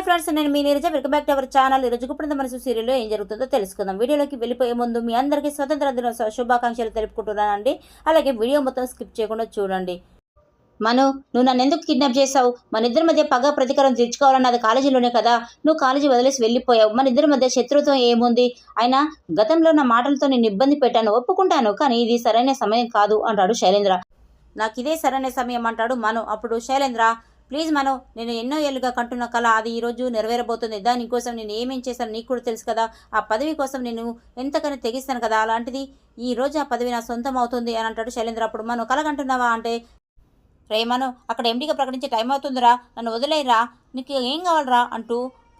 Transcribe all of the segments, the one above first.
Hi friends నేను మీ Neeraja. Welcome back to our channel ఈరోజు గుప్పిన మనసు సీరియల్లో ఏం జరుగుతుందో తెలుసుకుందాం. వీడియోలోకి వెళ్ళిపోయే ముందు మీ అందరికీ స్వతంత్ర దినోత్సవ శుభాకాంక్షలు తెలుపుకుంటున్నానండి. అలాగే వీడియో మొత్తం స్కిప్ చేయకుండా చూడండి. మను నువ్వు నన్ను ఎందుకు కిడ్నాప్ చేసావు మన ఇద్దరి మధ్య పగ ప్రతీకారం తీర్చుకోవాలన్నది కాలేజీలోనే కదా. నువ్వు కాలేజీ వదిలేసి వెళ్ళిపోయావు. మన ఇద్దరి మధ్య శత్రుత్వం ఏముంది? అయినా గతంలో నా మాటలతో నేను ఇబ్బంది పెట్టాను ఒప్పుకుంటాను కానీ ఇది సరైన సమయం కాదు అంటాడు శైలేంద్ర. నాకు ఇదే సరైన సమయం అంటాడు మను. అప్పుడు శైలేంద్ర ప్లీజ్ మనం నేను ఎన్నో ఏళ్ళుగా కంటున్న కళ అది ఈరోజు నెరవేరబోతుంది. దానికోసం నేను ఏమేం చేశాను నీకు కూడా తెలుసు కదా. ఆ పదవి కోసం నేను ఎంతకని తెగిస్తాను కదా అలాంటిది. ఈ రోజు ఆ పదవి నా సొంతం అవుతుంది అని అంటాడు శైలేంద్ర. అప్పుడు మనం కలగంటున్నావా అంటే రేమను అక్కడ ఎండిగా ప్రకటించే టైం అవుతుందిరా నన్ను వదిలేయరా నీకు ఏం కావాలరా అంటూ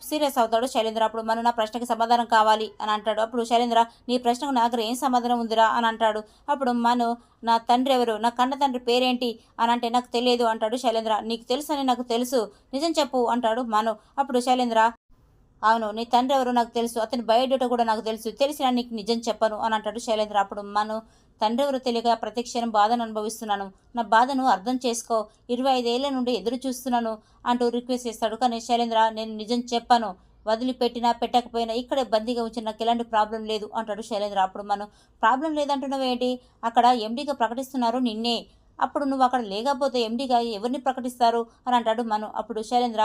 సీరియస్ అవుతాడు శైలేంద్ర. అప్పుడు మనం నా ప్రశ్నకి సమాధానం కావాలి అని అంటాడు. అప్పుడు శైలేంద్ర నీ ప్రశ్నకు నా దగ్గర ఏం సమాధానం ఉందిరా అని అంటాడు. అప్పుడు మను నా తండ్రి ఎవరు? నా కన్న తండ్రి పేరేంటి అని అంటే నాకు తెలియదు అంటాడు శైలేంద్ర. నీకు తెలుసు అని నాకు తెలుసు. నిజం చెప్పు అంటాడు మను. అప్పుడు శైలేంద్ర అవును నీ తండ్రి ఎవరు నాకు తెలుసు. అతని బయోడేటా కూడా నాకు తెలుసు. తెలిసిన నీకు నిజం చెప్పను అని అంటాడు శైలేంద్ర. అప్పుడు మను తండ్రి ఎవరు ప్రతిక్షణం బాధను అనుభవిస్తున్నాను. నా బాధను అర్థం చేసుకో. ఇరవై ఐదేళ్ళ నుండి ఎదురు చూస్తున్నాను అంటూ రిక్వెస్ట్ చేస్తాడు. కానీ శైలేంద్ర నేను నిజం చెప్పాను. వదిలిపెట్టినా పెట్టకపోయినా ఇక్కడే బందీగా ఉంచిన నాకు ఎలాంటి ప్రాబ్లం లేదు అంటాడు శైలేంద్ర. అప్పుడు మనం ప్రాబ్లం లేదంటున్నావు ఏంటి? అక్కడ ఎండీగా ప్రకటిస్తున్నారు నిన్నే. అప్పుడు నువ్వు అక్కడ లేకపోతే ఎండీగా ఎవరిని ప్రకటిస్తారు? అని అంటాడు మను. అప్పుడు శైలేంద్ర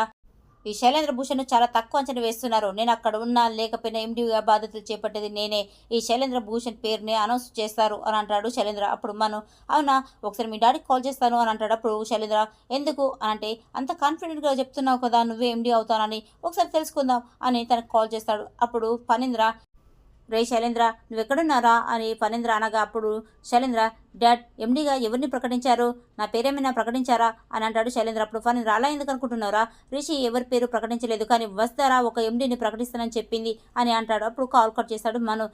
ఈ శైలేంద్ర భూషణ్ చాలా తక్కువ అంచనా వేస్తున్నారు. నేను అక్కడ ఉన్నా లేకపోయినా ఎండిగా బాధ్యతలు చేపట్టేది నేనే. ఈ శైలేంద్ర భూషణ్ పేరుని అనౌన్స్ చేస్తారు అని అంటాడు శైలేంద్ర. అప్పుడు మను అవునా? ఒకసారి మీ డాడీకి కాల్ చేస్తాను అని అంటాడు. అప్పుడు శైలేంద్ర ఎందుకు? అని అంటే అంత కాన్ఫిడెంట్గా చెప్తున్నావు కదా నువ్వే ఎండీ అవుతానని. ఒకసారి తెలుసుకుందాం అని తనకు కాల్ చేస్తాడు. అప్పుడు పనింద్ర రే శైలేంద్ర నువ్వెక్కడున్నారా? అని ఫణేంద్ర అనగా అప్పుడు శైలేంద్ర డాడ్ ఎండీగా ఎవరిని ప్రకటించారు? నా పేరేమైనా ప్రకటించారా? అని అంటాడు శైలేంద్ర అప్పుడు ఫణీంద్ర అలా ఎందుకు అనుకుంటున్నారా రిషి ఎవరి పేరు ప్రకటించలేదు కానీ వస్తారా? ఒక ఎండీని ప్రకటిస్తానని చెప్పింది అని అంటాడు. అప్పుడు కాల్ కట్ చేస్తాడు మను.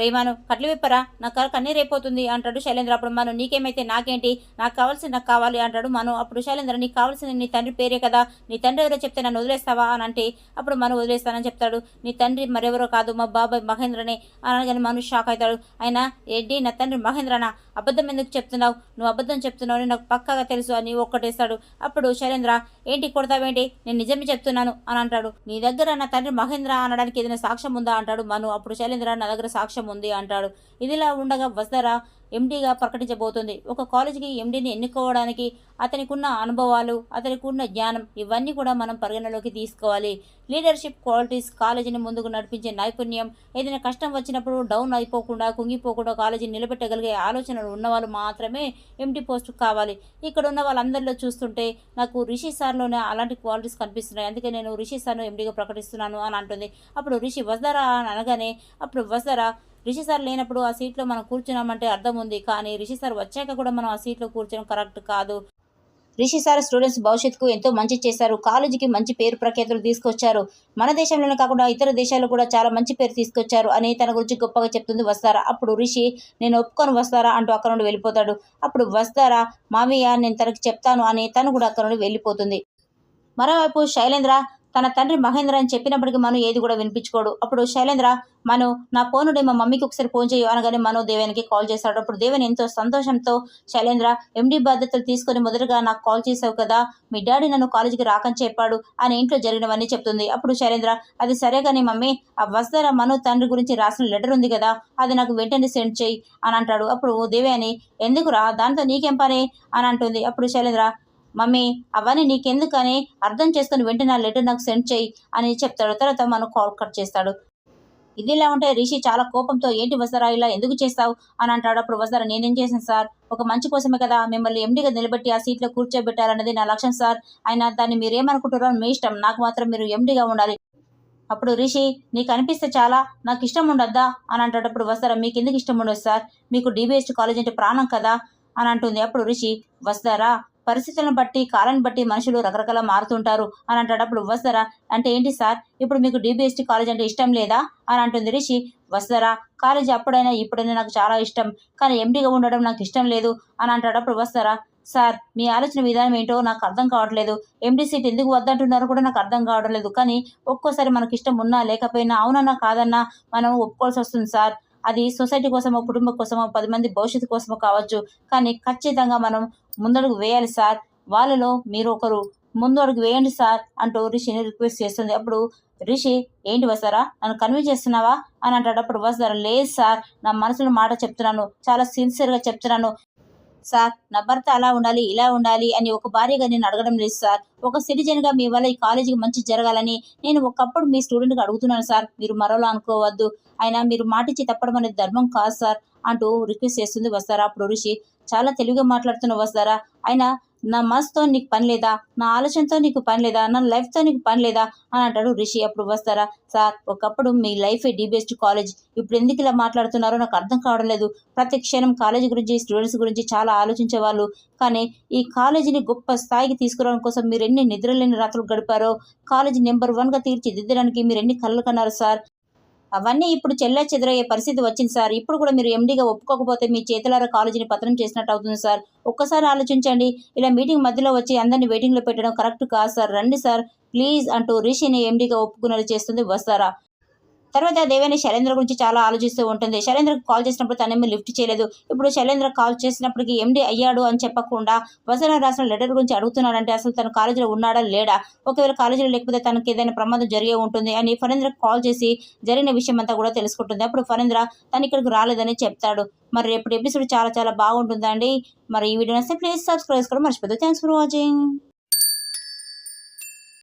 ప్రేమను కట్లు విప్పరా? నా కన్నీ కన్నీరు అంటాడు శైలేంద్ర. అప్పుడు మను నీకేమైతే నాకేంటి? నాకు కావాల్సింది నాకు కావాలి అంటాడు మను. అప్పుడు శైలేంద్ర నీకు కావాల్సింది నీ తండ్రి పేరే కదా. నీ తండ్రి ఎవరో చెప్తే నన్ను వదిలేస్తావా? అని అంటే అప్పుడు మను వదిలేస్తానని చెప్తాడు. నీ తండ్రి మరెవరో కాదు మా బాబాయ్ మహేంద్రనే అనగానే మను షాక్ అవుతాడు. ఆయన ఏంటి? నా తండ్రి మహేంద్రనా? అబద్ధం ఎందుకు చెప్తున్నావు? నువ్వు అబద్ధం చెప్తున్నావు అని నాకు పక్కాగా తెలుసు అని ఒక్కటేస్తాడు. అప్పుడు శైలేంద్ర ఏంటి కొడతావేంటి నేను నిజమే చెప్తున్నాను అని అంటాడు. నీ దగ్గర నా తండ్రి మహేంద్ర అనడానికి ఏదైనా సాక్ష్యం ఉందా? అంటాడు మను. అప్పుడు శైలేంద్ర నా దగ్గర సాక్ష్యం ఉంది అంటాడు. ఇదిలా ఉండగా వస్తారా ఎండీగా ప్రకటించబోతుంది. ఒక కాలేజీకి ఎండీని ఎన్నుకోవడానికి అతనికి ఉన్న అనుభవాలు అతనికి ఉన్న జ్ఞానం ఇవన్నీ కూడా మనం పరిగణలోకి తీసుకోవాలి. లీడర్షిప్ క్వాలిటీస్ కాలేజీని ముందుకు నడిపించే నైపుణ్యం ఏదైనా కష్టం వచ్చినప్పుడు డౌన్ అయిపోకుండా కుంగిపోకుండా కాలేజీని నిలబెట్టగలిగే ఆలోచనలు ఉన్నవాళ్ళు మాత్రమే ఎంటీ పోస్ట్ కావాలి. ఇక్కడ ఉన్న వాళ్ళందరిలో చూస్తుంటే నాకు రిషి సార్లోనే అలాంటి క్వాలిటీస్ కనిపిస్తున్నాయి. అందుకే నేను రిషి సార్ను ఎండీగా ప్రకటిస్తున్నాను అని అంటుంది. అప్పుడు రిషి వస్తారా అని అనగానే అప్పుడు వస్తారా రిషి సార్ లేనప్పుడు ఆ సీట్లో మనం కూర్చున్నామంటే అర్థం ఉంది కానీ రిషి సార్ వచ్చాక కూడా మనం ఆ సీట్లో కూర్చోడం కరెక్ట్ కాదు. రిషి సార్ స్టూడెంట్స్ భవిష్యత్తుకు ఎంతో మంచి చేశారు కాలేజీకి మంచి పేరు ప్రఖ్యాతులు తీసుకొచ్చారు. మన దేశంలోనే కాకుండా ఇతర దేశాల్లో కూడా చాలా మంచి పేరు తీసుకొచ్చారు అని తన గురించి గొప్పగా చెప్తుంది వస్తారా? అప్పుడు రిషి నేను ఒప్పుకొని వస్తారా? అంటూ అక్కడ నుండి వెళ్ళిపోతాడు. అప్పుడు వస్తారా? మామయ్య నేను తనకి చెప్తాను అని తను కూడా అక్కడ నుండి వెళ్ళిపోతుంది. మరోవైపు శైలేంద్ర తన తండ్రి మహేంద్ర అని చెప్పినప్పటికీ మను ఏది కూడా వినిపించుకోడు. అప్పుడు శైలేంద్ర మను నా పోనుడే మా మమ్మీకి ఒకసారి ఫోన్ చేయు అనగానే మను దేవేనికి కాల్ చేస్తాడు. అప్పుడు దేవన్ ఎంతో సంతోషంతో శైలేంద్ర ఎండి బాధ్యతలు తీసుకొని మొదటగా నాకు కాల్ చేసావు కదా మీ డాడీ నన్ను కాలేజీకి రాకని చెప్పాడు అని ఇంట్లో జరిగినవన్నీ చెప్తుంది. అప్పుడు శైలేంద్ర అది సరే కానీ మమ్మీ ఆ వస్తార మను తండ్రి గురించి రాసిన లెటర్ ఉంది కదా అది నాకు వెంటనే సెండ్ చేయి అని అంటాడు. అప్పుడు దేవేని ఎందుకురా దాంతో నీకేం పని? అని అంటుంది. అప్పుడు శైలేంద్ర మమ్మీ అవన్నీ నీకెందుకని అర్థం చేసుకుని వెంటనే ఆ లెటర్ నాకు సెండ్ చేయి అని చెప్తాడు. తర్వాత మనం కాల్ కట్ చేస్తాడు. ఇదిలా ఉంటే రిషి చాలా కోపంతో ఏంటి వస్తారా ఇలా ఎందుకు చేస్తావు? అని అంటాడు. అప్పుడు వస్తారా నేనేం చేశాను సార్? ఒక మంచి కోసమే కదా మిమ్మల్ని ఎండిగా నిలబెట్టి ఆ సీట్లో కూర్చోబెట్టాలన్నది నా లక్ష్యం సార్. అయినా దాన్ని మీరేమనుకుంటారో మీ ఇష్టం. నాకు మాత్రం మీరు ఎండిగా ఉండాలి. అప్పుడు రిషి నీకు అనిపిస్తే చాలా నాకు ఇష్టం ఉండద్దా? అని అంటాడు. అప్పుడు వస్తారా మీకు ఎందుకు ఇష్టం ఉండదు సార్? మీకు డిబిఎస్టీ కాలేజ్ అంటే ప్రాణం కదా? అని అంటుంది. అప్పుడు రిషి వస్తారా పరిస్థితులను బట్టి కాలాన్ని బట్టి మనుషులు రకరకాల మారుతుంటారు అని అంటాడప్పుడు వస్తారా? అంటే ఏంటి సార్? ఇప్పుడు మీకు డిబిఎస్టీ కాలేజ్ అంటే ఇష్టం లేదా? అని అంటుంది రిషి. వస్తారా? కాలేజ్ అప్పుడైనా ఇప్పుడైనా నాకు చాలా ఇష్టం. కానీ ఎండిగా ఉండడం నాకు ఇష్టం లేదు అని అంటాడప్పుడు వస్తారా? సార్ మీ ఆలోచన విధానం ఏంటో నాకు అర్థం కావట్లేదు. ఎండి సీట్ ఎందుకు వద్దంటున్నారో కూడా నాకు అర్థం కావడం లేదు. కానీ ఒక్కోసారి మనకి ఇష్టం ఉన్నా లేకపోయినా అవునన్నా కాదన్నా మనం ఒప్పుకోవాల్సి వస్తుంది సార్. అది సొసైటీ కోసమో కుటుంబం కోసమో పది మంది భవిష్యత్తు కోసమో కావచ్చు. కానీ ఖచ్చితంగా మనం ముందడుగు వేయాలి సార్. వాళ్ళలో మీరు ఒకరు ముందు అడుగు వేయండి సార్ అంటూ రిషిని రిక్వెస్ట్ చేస్తుంది. అప్పుడు రిషి ఏంటి వస్తారా నన్ను కన్విన్స్ చేస్తున్నావా? అని అంటాడు అప్పుడు వస్తారా లేదు సార్. నా మనసులో మాట చెప్తున్నాను. చాలా సిన్సియర్గా చెప్తున్నాను. సార్ నా భర్త అలా ఉండాలి ఇలా ఉండాలి అని ఒక భార్యగా నేను అడగడం లేదు సార్. ఒక సిటిజన్గా మీ వల్ల ఈ కాలేజీకి మంచి జరగాలని నేను ఒకప్పుడు మీ స్టూడెంట్కి అడుగుతున్నాను సార్. మీరు మరోలా అనుకోవద్దు. అయినా మీరు మాటిచ్చి తప్పడం అనేది ధర్మం కాదు సార్ అంటూ రిక్వెస్ట్ చేస్తుంది వస్తారా అప్పుడు ఋషి చాలా తెలివిగా మాట్లాడుతున్నావు వస్తారా ఆయన నా మనసుతో నీకు పని లేదా? నా ఆలోచనతో నీకు పని లేదా? నా లైఫ్తో నీకు పని లేదా? అని అంటాడు రిషి. అప్పుడు వస్తారా సార్ ఒకప్పుడు మీ లైఫ్ డిబెస్ట్ కాలేజ్? ఇప్పుడు ఎందుకు ఇలా మాట్లాడుతున్నారో నాకు అర్థం కావడం లేదు. ప్రతి క్షణం కాలేజ్ గురించి స్టూడెంట్స్ గురించి చాలా ఆలోచించేవాళ్ళు. కానీ ఈ కాలేజీని గొప్ప స్థాయికి తీసుకురావడం కోసం మీరు ఎన్ని నిద్రలేని రాత్రులు గడిపారో కాలేజీ నెంబర్ వన్గా తీర్చిదిద్దడానికి మీరు ఎన్ని కళ్ళు కన్నారు సార్? అవన్నీ ఇప్పుడు చెల్ల చెదరయ్యే పరిస్థితి వచ్చింది సార్. ఇప్పుడు కూడా మీరు ఎండీగా ఒప్పుకోకపోతే మీ చేతులారా కాలేజీని పత్రం చేసినట్టు అవుతుంది సార్. ఒక్కసారి ఆలోచించండి. ఇలా మీటింగ్ మధ్యలో వచ్చి అందరిని వెయిటింగ్లో పెట్టడం కరెక్ట్ కాదు సార్. రండి సార్. ప్లీజ్ అంటూ రిషిని ఎండీగా ఒప్పుకునేలా చేస్తుంది వస్తారా? తర్వాత దేవేని శైలేంద్ర గురించి చాలా ఆలోచిస్తూ ఉంటుంది. శైలేంద్రకు కాల్ చేసినప్పుడు తనేమి లిఫ్ట్ చేయలేదు. ఇప్పుడు శైలేంద్ర కాల్ చేసినప్పటికీ ఎండి అయ్యాడు అని చెప్పకుండా వసన రాసిన లెటర్ గురించి అడుగుతున్నాడంటే అసలు తను కాలేజీలో ఉన్నాడా లేడా? ఒకవేళ కాలేజీలో లేకపోతే తనకి ఏదైనా ప్రమాదం జరిగే ఉంటుంది అని ఫణేంద్రకు కాల్ చేసి జరిగిన విషయం అంతా కూడా తెలుసుకుంటుంది. అప్పుడు ఫరేంద్ర తను ఇక్కడికి రాలేదని చెప్తాడు. మరి రేపటి ఎపిసోడ్ చాలా చాలా బాగుంటుందండి. మరి ఈ వీడియో నచ్చితే ప్లీజ్ సబ్స్క్రైబ్ చేసుకోవడం మర్చిపోతుంది థ్యాంక్స్ ఫర్ వాచింగ్